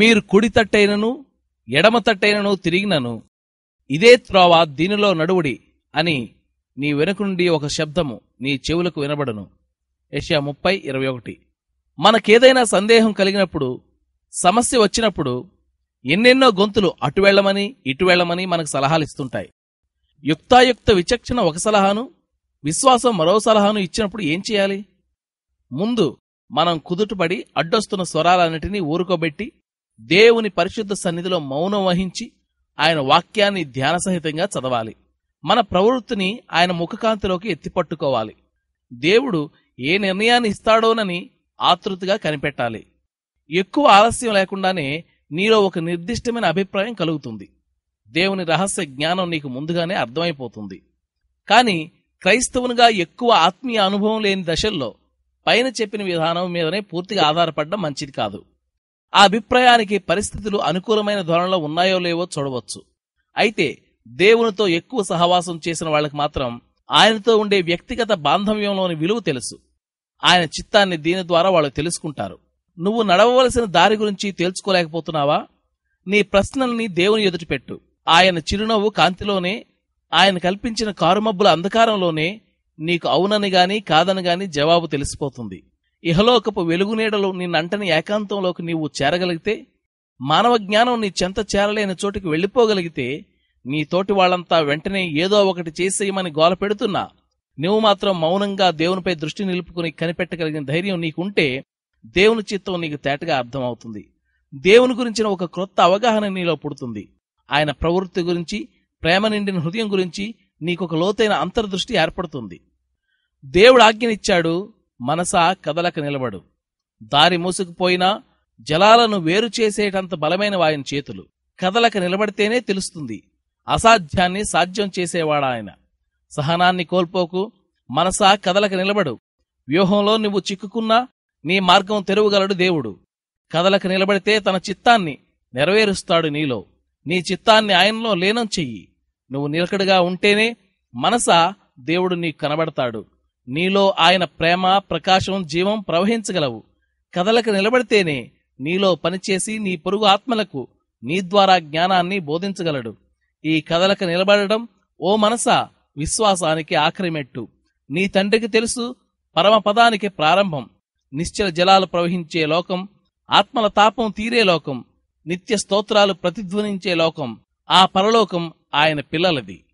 మీరు కుడి తట్టైనను ఎడమ తట్టైనను తిరిగినను. ఇదే త్రోవ దీనిలో నడువుడి అని నీ వెనుక నుండి ఒక శబ్దము నీ చెవులకు వినబడును. ఏషియా ముప్పై ఇరవై ఒకటి. మనకేదైనా సందేహం కలిగినప్పుడు సమస్య వచ్చినప్పుడు ఎన్నెన్నో గొంతులు అటు వెళ్ళమని ఇటు వెళ్ళమని మనకు సలహాలు ఇస్తుంటాయి. యుక్తాయుక్త విచక్షణ ఒక సలహాను విశ్వాసం మరో సలహాను ఇచ్చినప్పుడు ఏం చేయాలి? ముందు మనం కుదుటపడి అడ్డొస్తున్న స్వరాలన్నిటినీ ఊరుకోబెట్టి దేవుని పరిశుద్ధ సన్నిధిలో మౌనం వహించి ఆయన వాక్యాన్ని ధ్యానసహితంగా చదవాలి. మన ప్రవృత్తిని ఆయన ముఖకాంతిలోకి ఎత్తిపట్టుకోవాలి. దేవుడు ఏ నిర్ణయాన్ని ఇస్తాడోనని ఆతృతగా కనిపెట్టాలి. ఎక్కువ ఆలస్యం లేకుండానే నీలో ఒక నిర్దిష్టమైన అభిప్రాయం కలుగుతుంది. దేవుని రహస్య జ్ఞానం నీకు ముందుగానే అర్థమైపోతుంది. కాని క్రైస్తవునిగా ఎక్కువ ఆత్మీయ అనుభవం లేని దశల్లో పైన చెప్పిన విధానం మీదనే పూర్తిగా ఆధారపడడం మంచిది కాదు. ఆ అభిప్రాయానికి పరిస్థితులు అనుకూలమైన ధోరణిలో ఉన్నాయో లేవో చూడవచ్చు. అయితే దేవునితో ఎక్కువ సహవాసం చేసిన వాళ్ళకి మాత్రం ఆయనతో ఉండే వ్యక్తిగత బాంధవ్యంలోని విలువ తెలుసు. ఆయన చిత్తాన్ని దీని ద్వారా వాళ్ళు తెలుసుకుంటారు. నువ్వు నడవవలసిన దారి గురించి తేల్చుకోలేకపోతున్నావా? నీ ప్రశ్నల్ని దేవుని ఎదుటి పెట్టు. ఆయన చిరునవ్వు కాంతిలోనే ఆయన కల్పించిన కారుమబ్బుల అంధకారంలోనే నీకు అవునని గాని కాదని గాని జవాబు తెలిసిపోతుంది. ఇహలోకపు వెలుగునీడలు నిన్నంటని ఏకాంతంలోకి నీవు చేరగలిగితే మానవ జ్ఞానం నీ చెంత చేరలేని చోటికి వెళ్ళిపోగలిగితే నీ తోటి వాళ్ళంతా వెంటనే ఏదో ఒకటి చేసేయమని గోల పెడుతున్నా. నువ్వు మాత్రం మౌనంగా దేవునిపై దృష్టి నిలుపుకుని కనిపెట్టగలిగిన ధైర్యం నీకుంటే దేవుని చిత్తం నీకు తేటగా అర్థమవుతుంది. దేవుని గురించిన ఒక క్రొత్త అవగాహన నీలో పుడుతుంది. ఆయన ప్రవృత్తి గురించి ప్రేమ నిండిన హృదయం గురించి నీకొక లోతైన అంతర్దృష్టి ఏర్పడుతుంది. దేవుడు ఆజ్ఞనిచ్చాడు మనసా కదలక నిలబడు. దారి మూసుకుపోయినా జలాలను వేరు చేసేటంత బలమైన ఆయన చేతులు. కదలక నిలబడితేనే తెలుస్తుంది. అసాధ్యాన్ని సాధ్యం చేసేవాడాయన సహనాన్ని కోల్పోకు. మనసా కదలక నిలబడు. వ్యూహంలో నువ్వు చిక్కుకున్నా నీ మార్గం తెరవగలడు దేవుడు. కదలక నిలబడితే తన చిత్తాన్ని నెరవేరుస్తాడు నీలో. నీ చిత్తాన్ని ఆయనలో లీనం చెయ్యి. నువ్వు నిలకడగా ఉంటేనే మనసా దేవుడు నీకు కనబడతాడు. నీలో ఆయన ప్రేమ ప్రకాశం జీవం ప్రవహించగలవు. కథలకు నిలబడితేనే నీలో పనిచేసి నీ పొరుగు ఆత్మలకు నీ ద్వారా జ్ఞానాన్ని బోధించగలడు. ఈ కథలకు నిలబడడం ఓ మనసా విశ్వాసానికి ఆఖరిమెట్టు. నీ తండ్రికి తెలుసు పరమపదానికి ప్రారంభం. నిశ్చల జలాలు ప్రవహించే లోకం ఆత్మల తాపం తీరే లోకం నిత్య స్తోత్రాలు ప్రతిధ్వనించే లోకం. ఆ పరలోకం ఆయన పిల్లలది.